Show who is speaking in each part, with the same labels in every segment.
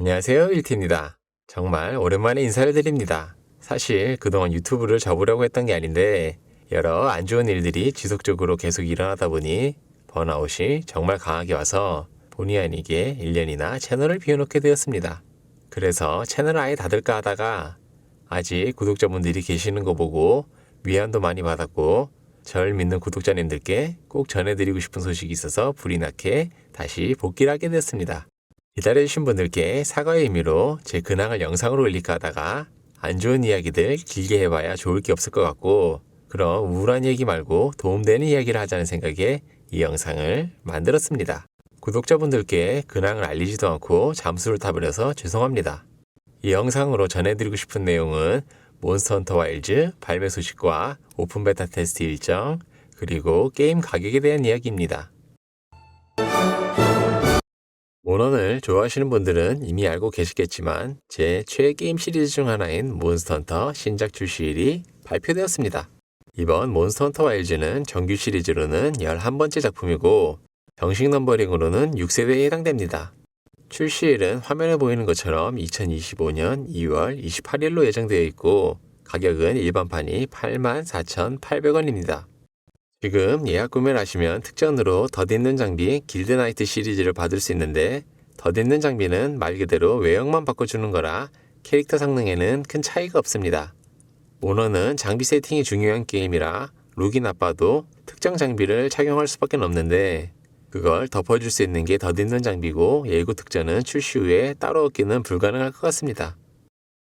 Speaker 1: 안녕하세요, 일티입니다. 정말 오랜만에 인사를 드립니다. 사실 그동안 유튜브를 접으려고 했던 게 아닌데 여러 안 좋은 일들이 지속적으로 계속 일어나다 보니 번아웃이 정말 강하게 와서 본의 아니게 1년이나 채널을 비워놓게 되었습니다. 그래서 채널을 아예 닫을까 하다가 아직 구독자분들이 계시는 거 보고 위안도 많이 받았고 절 믿는 구독자님들께 꼭 전해드리고 싶은 소식이 있어서 불이 나게 다시 복귀를 하게 됐습니다. 기다려주신 분들께 사과의 의미로 제 근황을 영상으로 올릴까 하다가 안 좋은 이야기들 길게 해봐야 좋을 게 없을 것 같고 그런 우울한 얘기 말고 도움되는 이야기를 하자는 생각에 이 영상을 만들었습니다. 구독자분들께 근황을 알리지도 않고 잠수를 타버려서 죄송합니다. 이 영상으로 전해드리고 싶은 내용은 몬스터 헌터 와일즈 발매 소식과 오픈 베타 테스트 일정 그리고 게임 가격에 대한 이야기입니다. 모넌을 좋아하시는 분들은 이미 알고 계시겠지만 제 최애 게임 시리즈 중 하나인 몬스터 헌터 신작 출시일이 발표되었습니다. 이번 몬스터 헌터 와일즈는 정규 시리즈로는 11번째 작품이고 정식 넘버링으로는 6세대에 해당됩니다. 출시일은 화면에 보이는 것처럼 2025년 2월 28일로 예정되어 있고 가격은 일반판이 84,800원입니다. 지금 예약 구매를 하시면 특전으로 덧있는 장비 길드나이트 시리즈를 받을 수 있는데 덧있는 장비는 말 그대로 외형만 바꿔주는 거라 캐릭터 성능에는 큰 차이가 없습니다. 모너는 장비 세팅이 중요한 게임이라 룩이 나빠도 특정 장비를 착용할 수밖에 없는데 그걸 덮어줄 수 있는 게 덧있는 장비고 예고 특전은 출시 후에 따로 얻기는 불가능할 것 같습니다.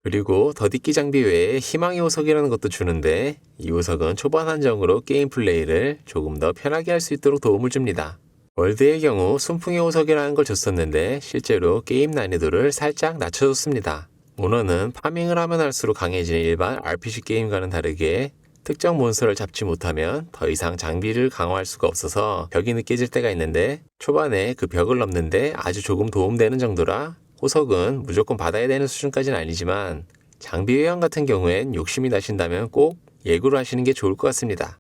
Speaker 1: 그리고 덧입기 장비 외에 희망의 호석이라는 것도 주는데 이 호석은 초반 한정으로 게임 플레이를 조금 더 편하게 할 수 있도록 도움을 줍니다. 월드의 경우 순풍의 호석이라는 걸 줬었는데 실제로 게임 난이도를 살짝 낮춰줬습니다. 모너는 파밍을 하면 할수록 강해지는 일반 RPG 게임과는 다르게 특정 몬스터를 잡지 못하면 더 이상 장비를 강화할 수가 없어서 벽이 느껴질 때가 있는데 초반에 그 벽을 넘는데 아주 조금 도움되는 정도라 호석은 무조건 받아야 되는 수준까지는 아니지만 장비 외형 같은 경우엔 욕심이 나신다면 꼭 예고를 하시는 게 좋을 것 같습니다.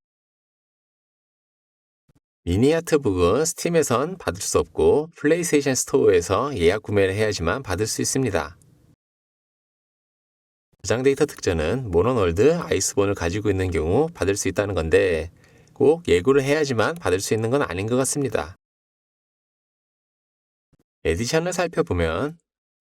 Speaker 1: 미니 아트북은 스팀에선 받을 수 없고 플레이스테이션 스토어에서 예약 구매를 해야지만 받을 수 있습니다. 저장 데이터 특전은 모노월드 아이스본을 가지고 있는 경우 받을 수 있다는 건데 꼭 예고를 해야지만 받을 수 있는 건 아닌 것 같습니다. 에디션을 살펴보면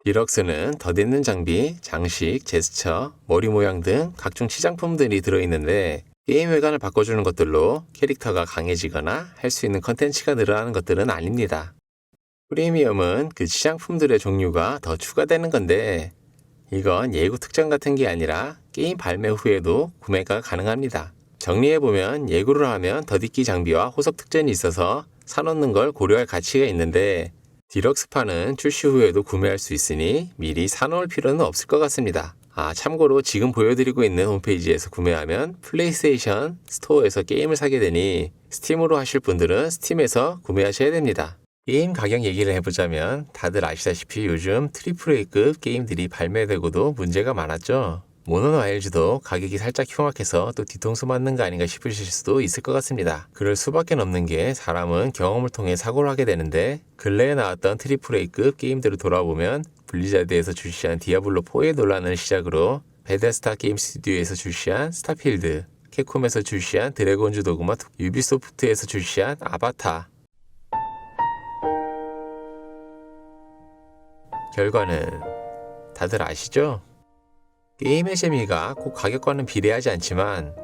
Speaker 1: 디럭스는 덧있는 장비, 장식, 제스처, 머리 모양 등 각종 치장품들이 들어있는데 게임 외관을 바꿔주는 것들로 캐릭터가 강해지거나 할 수 있는 컨텐츠가 늘어나는 것들은 아닙니다. 프리미엄은 그 치장품들의 종류가 더 추가되는 건데 이건 예고 특전 같은 게 아니라 게임 발매 후에도 구매가 가능합니다. 정리해보면 예고를 하면 덧입기 장비와 호석 특전이 있어서 사놓는 걸 고려할 가치가 있는데 디럭스판은 출시 후에도 구매할 수 있으니 미리 사놓을 필요는 없을 것 같습니다. 아, 참고로 지금 보여드리고 있는 홈페이지에서 구매하면 플레이스테이션 스토어에서 게임을 사게 되니 스팀으로 하실 분들은 스팀에서 구매하셔야 됩니다. 게임 가격 얘기를 해보자면 다들 아시다시피 요즘 트리플 A급 게임들이 발매되고도 문제가 많았죠. 모노 와일즈도 가격이 살짝 흉악해서 또 뒤통수 맞는 거 아닌가 싶으실 수도 있을 것 같습니다. 그럴 수밖에 없는 게 사람은 경험을 통해 사고를 하게 되는데 근래에 나왔던 트리플 A급 게임들을 돌아보면 블리자드에서 출시한 디아블로4의 논란을 시작으로 베데스타 게임 스튜디오에서 출시한 스타필드, 캡콤에서 출시한 드래곤즈 도그마, 유비소프트에서 출시한 아바타, 결과는 다들 아시죠? 게임의 재미가 꼭 가격과는 비례하지 않지만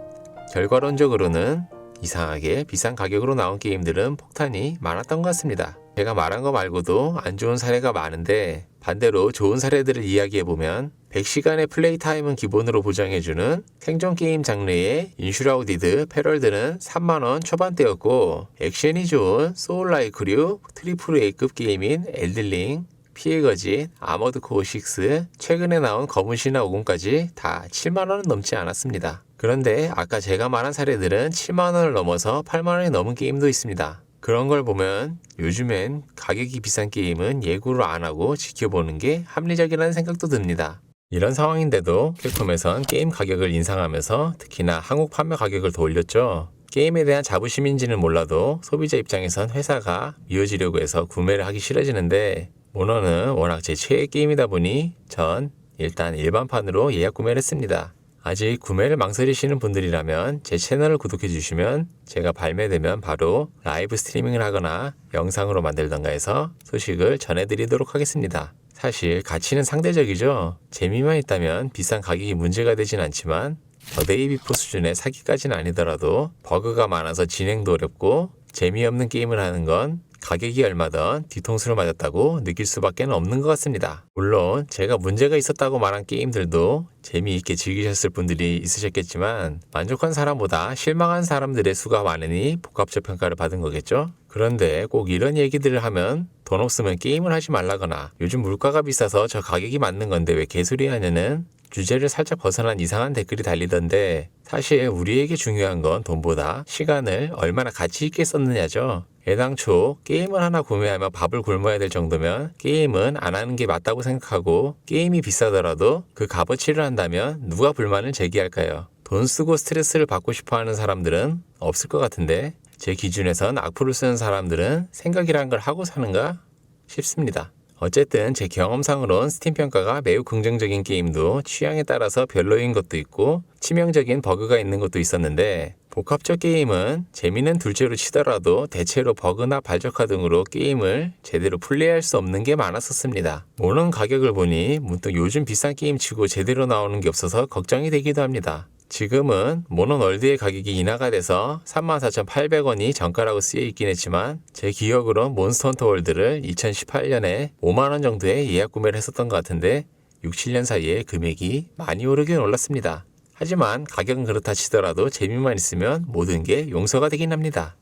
Speaker 1: 결과론적으로는 이상하게 비싼 가격으로 나온 게임들은 폭탄이 많았던 것 같습니다. 제가 말한 거 말고도 안 좋은 사례가 많은데 반대로 좋은 사례들을 이야기해보면 100시간의 플레이 타임은 기본으로 보장해주는 생존 게임 장르의 인슈라우디드, 패럴드는 3만원 초반대였고 액션이 좋은 소울라이크류, 트리플 A급 게임인 엘들링, 피해거짓, 아머드 코어 6, 최근에 나온 검은 신화 5군까지 다 7만원은 넘지 않았습니다. 그런데 아까 제가 말한 사례들은 7만원을 넘어서 8만원이 넘은 게임도 있습니다. 그런 걸 보면 요즘엔 가격이 비싼 게임은 예고를 안 하고 지켜보는 게 합리적이라는 생각도 듭니다. 이런 상황인데도 캡콤에선 게임 가격을 인상하면서 특히나 한국 판매 가격을 더 올렸죠. 게임에 대한 자부심인지는 몰라도 소비자 입장에선 회사가 미워지려고 해서 구매를 하기 싫어지는데 모노는 워낙 제 최애 게임이다 보니 전 일단 일반판으로 예약 구매를 했습니다. 아직 구매를 망설이시는 분들이라면 제 채널을 구독해 주시면 제가 발매되면 바로 라이브 스트리밍을 하거나 영상으로 만들던가 해서 소식을 전해드리도록 하겠습니다. 사실 가치는 상대적이죠. 재미만 있다면 비싼 가격이 문제가 되진 않지만 더 데이 비포 수준의 사기까지는 아니더라도 버그가 많아서 진행도 어렵고 재미없는 게임을 하는 건 가격이 얼마든 뒤통수를 맞았다고 느낄 수밖에 없는 것 같습니다. 물론 제가 문제가 있었다고 말한 게임들도 재미있게 즐기셨을 분들이 있으셨겠지만 만족한 사람보다 실망한 사람들의 수가 많으니 복합적 평가를 받은 거겠죠? 그런데 꼭 이런 얘기들을 하면 돈 없으면 게임을 하지 말라거나 요즘 물가가 비싸서 저 가격이 맞는 건데 왜 개소리 하냐는 주제를 살짝 벗어난 이상한 댓글이 달리던데 사실 우리에게 중요한 건 돈보다 시간을 얼마나 가치 있게 썼느냐죠. 애당초 게임을 하나 구매하며 밥을 굶어야 될 정도면 게임은 안 하는 게 맞다고 생각하고 게임이 비싸더라도 그 값어치를 한다면 누가 불만을 제기할까요? 돈 쓰고 스트레스를 받고 싶어 하는 사람들은 없을 것 같은데 제 기준에선 악플을 쓰는 사람들은 생각이란 걸 하고 사는가 싶습니다. 어쨌든 제 경험상으론 스팀 평가가 매우 긍정적인 게임도 취향에 따라서 별로인 것도 있고 치명적인 버그가 있는 것도 있었는데 복합적 게임은 재미는 둘째로 치더라도 대체로 버그나 발적화 등으로 게임을 제대로 플레이할 수 없는 게 많았었습니다. 모는 가격을 보니 문득 요즘 비싼 게임 치고 제대로 나오는 게 없어서 걱정이 되기도 합니다. 지금은 모노월드의 가격이 인하가 돼서 34,800원이 정가라고 쓰여 있긴 했지만 제 기억으로 몬스터 헌터 월드를 2018년에 5만원 정도에 예약 구매를 했었던 것 같은데 6, 7년 사이에 금액이 많이 오르긴 올랐습니다. 하지만 가격은 그렇다 치더라도 재미만 있으면 모든 게 용서가 되긴 합니다.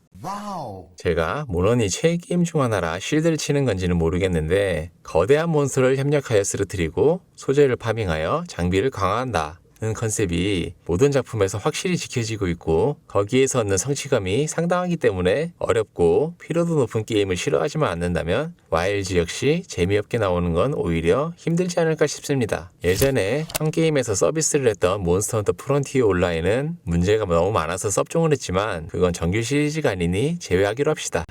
Speaker 1: 제가 모넌이 최애 게임 중 하나라 실드를 치는 건지는 모르겠는데 거대한 몬스터를 협력하여 쓰러뜨리고 소재를 파밍하여 장비를 강화한다. 는 컨셉이 모든 작품에서 확실히 지켜지고 있고 거기에서 얻는 성취감이 상당하기 때문에 어렵고 피로도 높은 게임을 싫어하지만 않는다면 와일즈 역시 재미없게 나오는 건 오히려 힘들지 않을까 싶습니다. 예전에 한 게임에서 서비스를 했던 몬스터 헌터 프론티어 온라인은 문제가 너무 많아서 섭종을 했지만 그건 정규 시리즈가 아니니 제외하기로 합시다.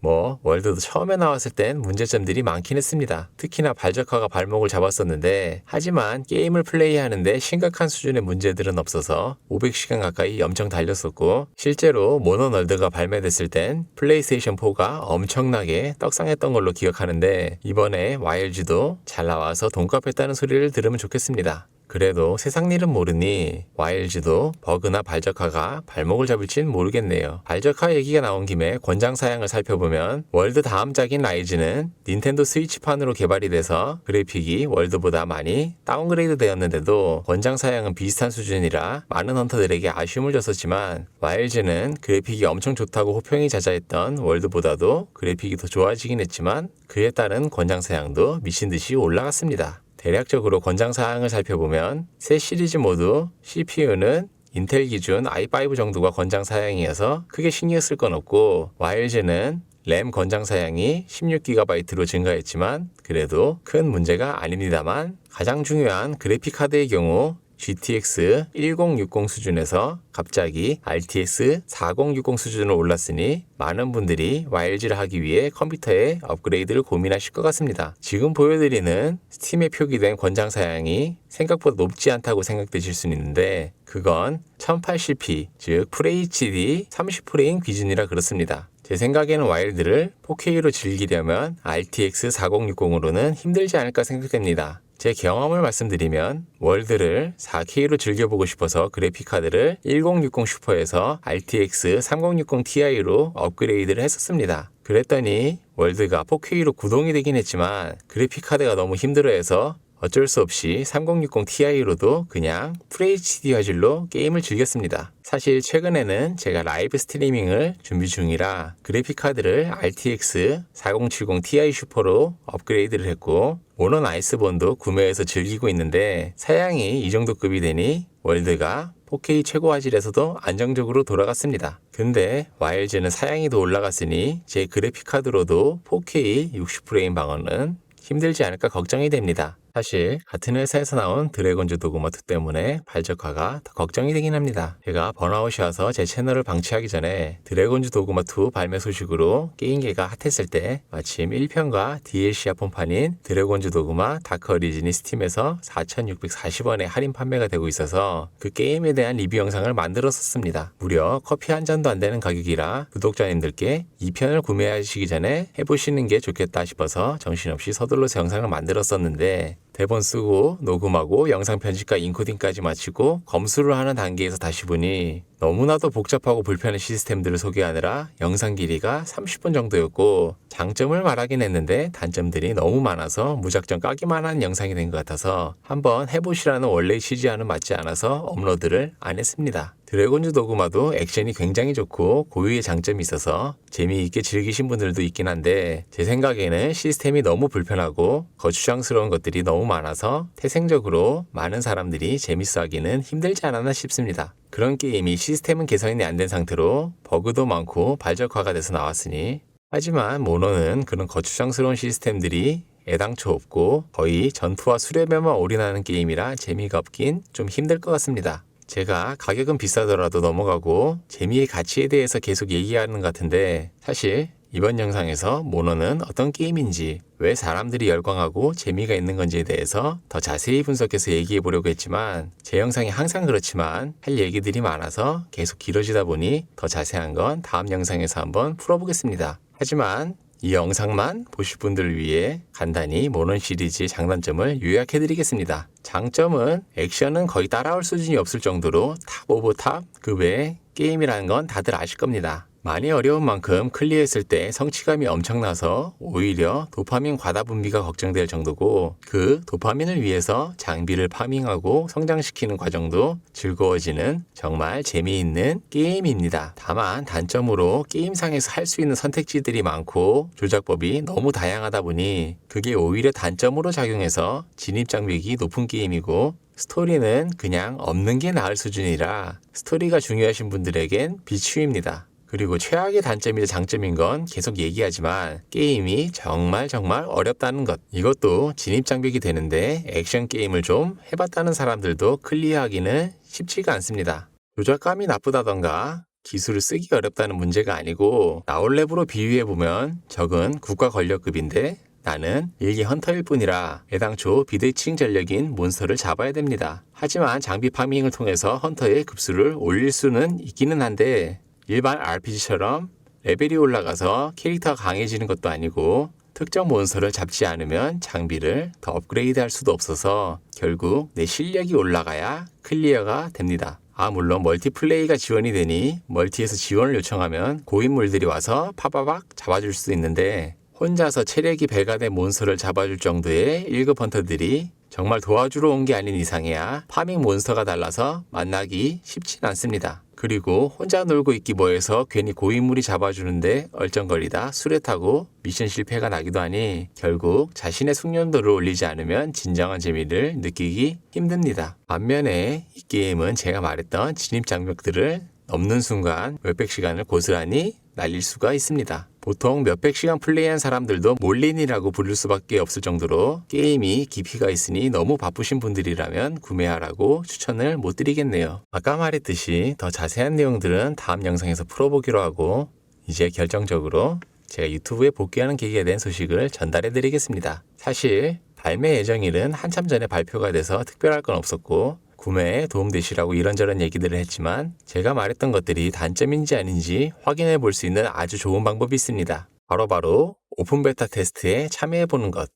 Speaker 1: 뭐 월드도 처음에 나왔을 땐 문제점들이 많긴 했습니다. 특히나 발적화가 발목을 잡았었는데 하지만 게임을 플레이하는데 심각한 수준의 문제들은 없어서 500시간 가까이 엄청 달렸었고 실제로 모노널드가 발매됐을 땐 플레이스테이션 4가 엄청나게 떡상했던 걸로 기억하는데 이번에 와일즈도 잘 나와서 돈값했다는 소리를 들으면 좋겠습니다. 그래도 세상 일은 모르니 와일즈도 버그나 발적화가 발목을 잡을진 모르겠네요. 발적화 얘기가 나온 김에 권장 사양을 살펴보면 월드 다음작인 라이즈는 닌텐도 스위치판으로 개발이 돼서 그래픽이 월드보다 많이 다운그레이드 되었는데도 권장 사양은 비슷한 수준이라 많은 헌터들에게 아쉬움을 줬었지만 와일즈는 그래픽이 엄청 좋다고 호평이 자자했던 월드보다도 그래픽이 더 좋아지긴 했지만 그에 따른 권장 사양도 미친 듯이 올라갔습니다. 대략적으로 권장 사항을 살펴보면 새 시리즈 모두 CPU는 인텔 기준 i5 정도가 권장 사양이어서 크게 신경 쓸 건 없고 와일즈는 램 권장 사양이 16GB로 증가했지만 그래도 큰 문제가 아닙니다만 가장 중요한 그래픽 카드의 경우 GTX 1060 수준에서 갑자기 RTX 4060 수준으로 올랐으니 많은 분들이 YLG를 하기 위해 컴퓨터의 업그레이드를 고민하실 것 같습니다. 지금 보여드리는 스팀에 표기된 권장 사양이 생각보다 높지 않다고 생각되실 수 있는데 그건 1080p 즉 FHD 30프레임 기준이라 그렇습니다. 제 생각에는 와일드를 4K로 즐기려면 RTX 4060으로는 힘들지 않을까 생각됩니다. 제 경험을 말씀드리면 월드를 4K로 즐겨보고 싶어서 그래픽카드를 1060 슈퍼에서 RTX 3060 Ti로 업그레이드를 했었습니다. 그랬더니 월드가 4K로 구동이 되긴 했지만 그래픽카드가 너무 힘들어해서 어쩔 수 없이 3060 Ti로도 그냥 FHD 화질로 게임을 즐겼습니다. 사실 최근에는 제가 라이브 스트리밍을 준비 중이라 그래픽카드를 RTX 4070 Ti 슈퍼로 업그레이드를 했고 모넌 아이스본도 구매해서 즐기고 있는데 사양이 이 정도 급이 되니 월드가 4K 최고 화질에서도 안정적으로 돌아갔습니다. 근데 와일즈는 사양이 더 올라갔으니 제 그래픽카드로도 4K 60프레임 방어는 힘들지 않을까 걱정이 됩니다. 사실 같은 회사에서 나온 드래곤즈 도그마2 때문에 발적화가 더 걱정이 되긴 합니다. 제가 번아웃이 와서 제 채널을 방치하기 전에 드래곤즈 도그마2 발매 소식으로 게임계가 핫했을 때 마침 1편과 DLC 합본판인 드래곤즈 도그마 다크 어리진이 스팀에서 4,640원에 할인 판매가 되고 있어서 그 게임에 대한 리뷰 영상을 만들었었습니다. 무려 커피 한 잔도 안 되는 가격이라 구독자님들께 2편을 구매하시기 전에 해보시는 게 좋겠다 싶어서 정신없이 서둘러서 영상을 만들었었는데 대본 쓰고 녹음하고 영상 편집과 인코딩까지 마치고 검수를 하는 단계에서 다시 보니 너무나도 복잡하고 불편한 시스템들을 소개하느라 영상 길이가 30분 정도였고 장점을 말하긴 했는데 단점들이 너무 많아서 무작정 까기만 한 영상이 된 것 같아서 한번 해보시라는 원래의 취지와는 맞지 않아서 업로드를 안 했습니다. 드래곤즈 도그마도 액션이 굉장히 좋고 고유의 장점이 있어서 재미있게 즐기신 분들도 있긴 한데 제 생각에는 시스템이 너무 불편하고 거추장스러운 것들이 너무 많아서 태생적으로 많은 사람들이 재밌어 하기는 힘들지 않았나 싶습니다. 그런 게임이 시스템은 개선이 안 된 상태로 버그도 많고 발적화가 돼서 나왔으니 하지만 모노는 그런 거추장스러운 시스템들이 애당초 없고 거의 전투와 수레배만 올인하는 게임이라 재미가 없긴 좀 힘들 것 같습니다. 제가 가격은 비싸더라도 넘어가고 재미의 가치에 대해서 계속 얘기하는 것 같은데 사실 이번 영상에서 모노는 어떤 게임인지 왜 사람들이 열광하고 재미가 있는 건지에 대해서 더 자세히 분석해서 얘기해 보려고 했지만 제 영상이 항상 그렇지만 할 얘기들이 많아서 계속 길어지다 보니 더 자세한 건 다음 영상에서 한번 풀어보겠습니다. 하지만 이 영상만 보실 분들을 위해 간단히 모넌 시리즈의 장단점을 요약해 드리겠습니다. 장점은 액션은 거의 따라올 수준이 없을 정도로 탑 오브 탑 급의 게임이라는 건 다들 아실 겁니다. 많이 어려운 만큼 클리어했을 때 성취감이 엄청나서 오히려 도파민 과다 분비가 걱정될 정도고 그 도파민을 위해서 장비를 파밍하고 성장시키는 과정도 즐거워지는 정말 재미있는 게임입니다. 다만 단점으로 게임상에서 할 수 있는 선택지들이 많고 조작법이 너무 다양하다 보니 그게 오히려 단점으로 작용해서 진입 장벽이 높은 게임이고 스토리는 그냥 없는 게 나을 수준이라 스토리가 중요하신 분들에겐 비추입니다. 그리고 최악의 단점이자 장점인 건 계속 얘기하지만 게임이 정말 정말 어렵다는 것. 이것도 진입 장벽이 되는데 액션 게임을 좀 해봤다는 사람들도 클리어하기는 쉽지가 않습니다. 조작감이 나쁘다던가 기술을 쓰기 어렵다는 문제가 아니고 나올랩으로 비유해보면 적은 국가 권력급인데 나는 일기 헌터일 뿐이라 애당초 비대칭 전력인 몬스터를 잡아야 됩니다. 하지만 장비 파밍을 통해서 헌터의 급수를 올릴 수는 있기는 한데 일반 RPG처럼 레벨이 올라가서 캐릭터가 강해지는 것도 아니고 특정 몬스터를 잡지 않으면 장비를 더 업그레이드 할 수도 없어서 결국 내 실력이 올라가야 클리어가 됩니다. 아, 물론 멀티플레이가 지원이 되니 멀티에서 지원을 요청하면 고인물들이 와서 파바박 잡아줄 수도 있는데 혼자서 체력이 배가 된 몬스터를 잡아줄 정도의 1급 헌터들이 정말 도와주러 온 게 아닌 이상이야 파밍 몬스터가 달라서 만나기 쉽진 않습니다. 그리고 혼자 놀고 있기 뭐해서 괜히 고인물이 잡아주는데 얼쩡거리다 술에 타고 미션 실패가 나기도 하니 결국 자신의 숙련도를 올리지 않으면 진정한 재미를 느끼기 힘듭니다. 반면에 이 게임은 제가 말했던 진입 장벽들을 넘는 순간 몇백 시간을 고스란히 날릴 수가 있습니다. 보통 몇백 시간 플레이한 사람들도 몰린이라고 부를 수밖에 없을 정도로 게임이 깊이가 있으니 너무 바쁘신 분들이라면 구매하라고 추천을 못 드리겠네요. 아까 말했듯이 더 자세한 내용들은 다음 영상에서 풀어보기로 하고 이제 결정적으로 제가 유튜브에 복귀하는 계기가 된 소식을 전달해 드리겠습니다. 사실 발매 예정일은 한참 전에 발표가 돼서 특별할 건 없었고 구매에 도움되시라고 이런저런 얘기들을 했지만 제가 말했던 것들이 단점인지 아닌지 확인해 볼 수 있는 아주 좋은 방법이 있습니다. 바로 바로 오픈 베타 테스트에 참여해 보는 것.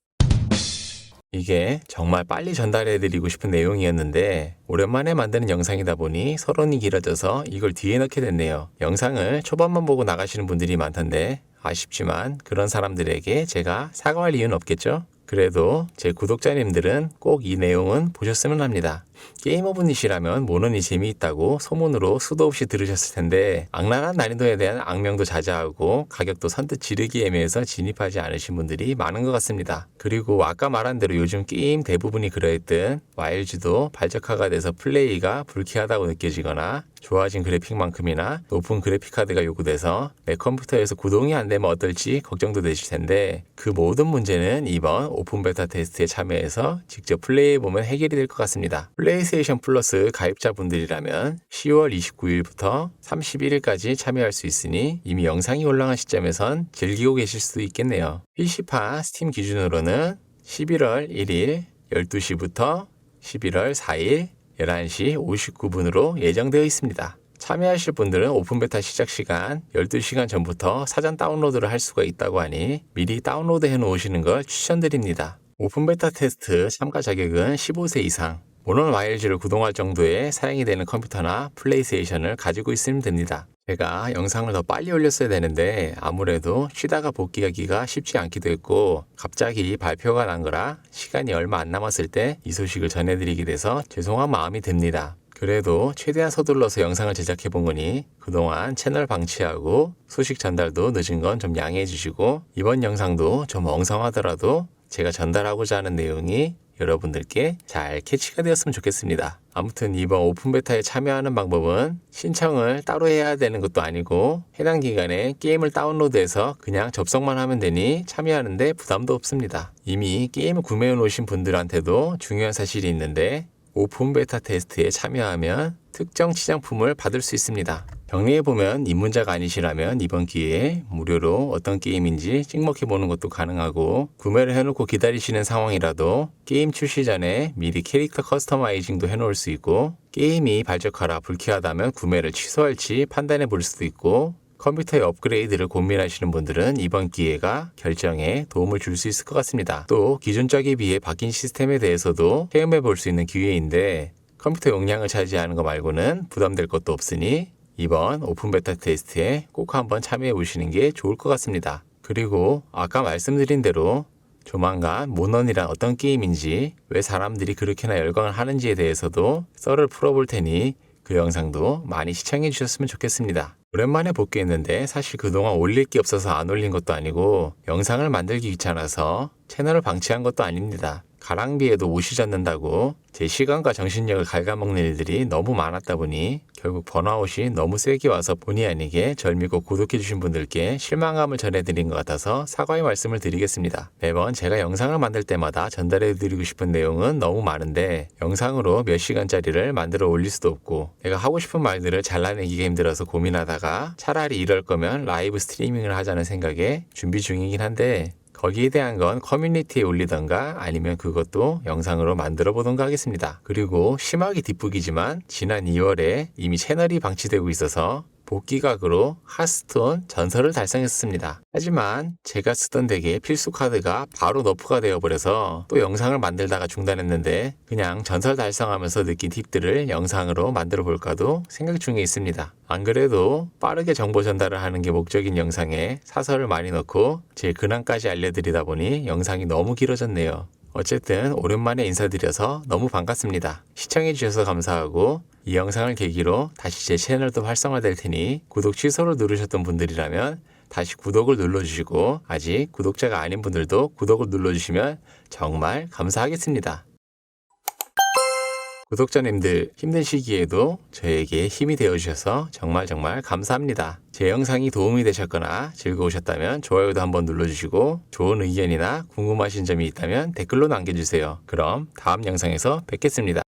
Speaker 1: 이게 정말 빨리 전달해 드리고 싶은 내용이었는데 오랜만에 만드는 영상이다 보니 서론이 길어져서 이걸 뒤에 넣게 됐네요. 영상을 초반만 보고 나가시는 분들이 많던데 아쉽지만 그런 사람들에게 제가 사과할 이유는 없겠죠? 그래도 제 구독자님들은 꼭 이 내용은 보셨으면 합니다. 게이머분이시라면 모논이 재미있다고 소문으로 수도 없이 들으셨을 텐데 악랄한 난이도에 대한 악명도 자자하고 가격도 선뜻 지르기 애매해서 진입하지 않으신 분들이 많은 것 같습니다. 그리고 아까 말한 대로 요즘 게임 대부분이 그러했던 와일즈도 발적화가 돼서 플레이가 불쾌하다고 느껴지거나 좋아진 그래픽만큼이나 높은 그래픽카드가 요구돼서 내 컴퓨터에서 구동이 안 되면 어떨지 걱정도 되실 텐데 그 모든 문제는 이번 오픈 베타 테스트에 참여해서 직접 플레이해보면 해결이 될 것 같습니다. 스테이션 플러스 가입자분들이라면 10월 29일부터 31일까지 참여할 수 있으니 이미 영상이 올라간 시점에선 즐기고 계실 수도 있겠네요. PC파 스팀 기준으로는 11월 1일 12시부터 11월 4일 11시 59분으로 예정되어 있습니다. 참여하실 분들은 오픈 베타 시작 시간 12시간 전부터 사전 다운로드를 할 수가 있다고 하니 미리 다운로드 해 놓으시는 걸 추천드립니다. 오픈 베타 테스트 참가 자격은 15세 이상, 모논 와일즈를 구동할 정도의 사양이 되는 컴퓨터나 플레이스테이션을 가지고 있으면 됩니다. 제가 영상을 더 빨리 올렸어야 되는데 아무래도 쉬다가 복귀하기가 쉽지 않기도 했고 갑자기 발표가 난 거라 시간이 얼마 안 남았을 때 이 소식을 전해드리게 돼서 죄송한 마음이 듭니다. 그래도 최대한 서둘러서 영상을 제작해 본 거니 그동안 채널 방치하고 소식 전달도 늦은 건 좀 양해해 주시고 이번 영상도 좀 엉성하더라도 제가 전달하고자 하는 내용이 여러분들께 잘 캐치가 되었으면 좋겠습니다. 아무튼 이번 오픈 베타에 참여하는 방법은 신청을 따로 해야 되는 것도 아니고 해당 기간에 게임을 다운로드해서 그냥 접속만 하면 되니 참여하는데 부담도 없습니다. 이미 게임을 구매해 놓으신 분들한테도 중요한 사실이 있는데 오픈 베타 테스트에 참여하면 특정 치장품을 받을 수 있습니다. 정리해보면 입문자가 아니시라면 이번 기회에 무료로 어떤 게임인지 찍먹해보는 것도 가능하고 구매를 해놓고 기다리시는 상황이라도 게임 출시 전에 미리 캐릭터 커스터마이징도 해놓을 수 있고 게임이 발적하라 불쾌하다면 구매를 취소할지 판단해 볼 수도 있고 컴퓨터의 업그레이드를 고민하시는 분들은 이번 기회가 결정에 도움을 줄 수 있을 것 같습니다. 또 기존적에 비해 바뀐 시스템에 대해서도 체험해 볼 수 있는 기회인데 컴퓨터 용량을 차지하는 거 말고는 부담될 것도 없으니 이번 오픈 베타 테스트에 꼭 한번 참여해 보시는 게 좋을 것 같습니다. 그리고 아까 말씀드린 대로 조만간 모넌이란 어떤 게임인지 왜 사람들이 그렇게나 열광을 하는지에 대해서도 썰을 풀어볼 테니 그 영상도 많이 시청해 주셨으면 좋겠습니다. 오랜만에 복귀했는데 사실 그동안 올릴 게 없어서 안 올린 것도 아니고 영상을 만들기 귀찮아서 채널을 방치한 것도 아닙니다. 가랑비에도 옷이 젖는다고 제 시간과 정신력을 갉아먹는 일들이 너무 많았다 보니 결국 번아웃이 너무 세게 와서 본의 아니게 절 믿고 구독해주신 분들께 실망감을 전해드린 것 같아서 사과의 말씀을 드리겠습니다. 매번 제가 영상을 만들 때마다 전달해드리고 싶은 내용은 너무 많은데 영상으로 몇 시간짜리를 만들어 올릴 수도 없고 내가 하고 싶은 말들을 잘라내기가 힘들어서 고민하다가 차라리 이럴 거면 라이브 스트리밍을 하자는 생각에 준비 중이긴 한데 거기에 대한 건 커뮤니티에 올리던가 아니면 그것도 영상으로 만들어 보던가 하겠습니다. 그리고 심하게 뒷북이지만 지난 2월에 이미 채널이 방치되고 있어서 복귀각으로 하스톤 전설을 달성했습니다. 하지만 제가 쓰던 덱의 필수 카드가 바로 너프가 되어버려서 또 영상을 만들다가 중단했는데 그냥 전설 달성하면서 느낀 팁들을 영상으로 만들어 볼까도 생각 중에 있습니다. 안 그래도 빠르게 정보 전달을 하는 게 목적인 영상에 사설을 많이 넣고 제 근황까지 알려드리다 보니 영상이 너무 길어졌네요. 어쨌든 오랜만에 인사드려서 너무 반갑습니다. 시청해주셔서 감사하고 이 영상을 계기로 다시 제 채널도 활성화될 테니 구독 취소를 누르셨던 분들이라면 다시 구독을 눌러주시고 아직 구독자가 아닌 분들도 구독을 눌러주시면 정말 감사하겠습니다. 구독자님들 힘든 시기에도 저에게 힘이 되어주셔서 정말 정말 감사합니다. 제 영상이 도움이 되셨거나 즐거우셨다면 좋아요도 한번 눌러주시고 좋은 의견이나 궁금하신 점이 있다면 댓글로 남겨주세요. 그럼 다음 영상에서 뵙겠습니다.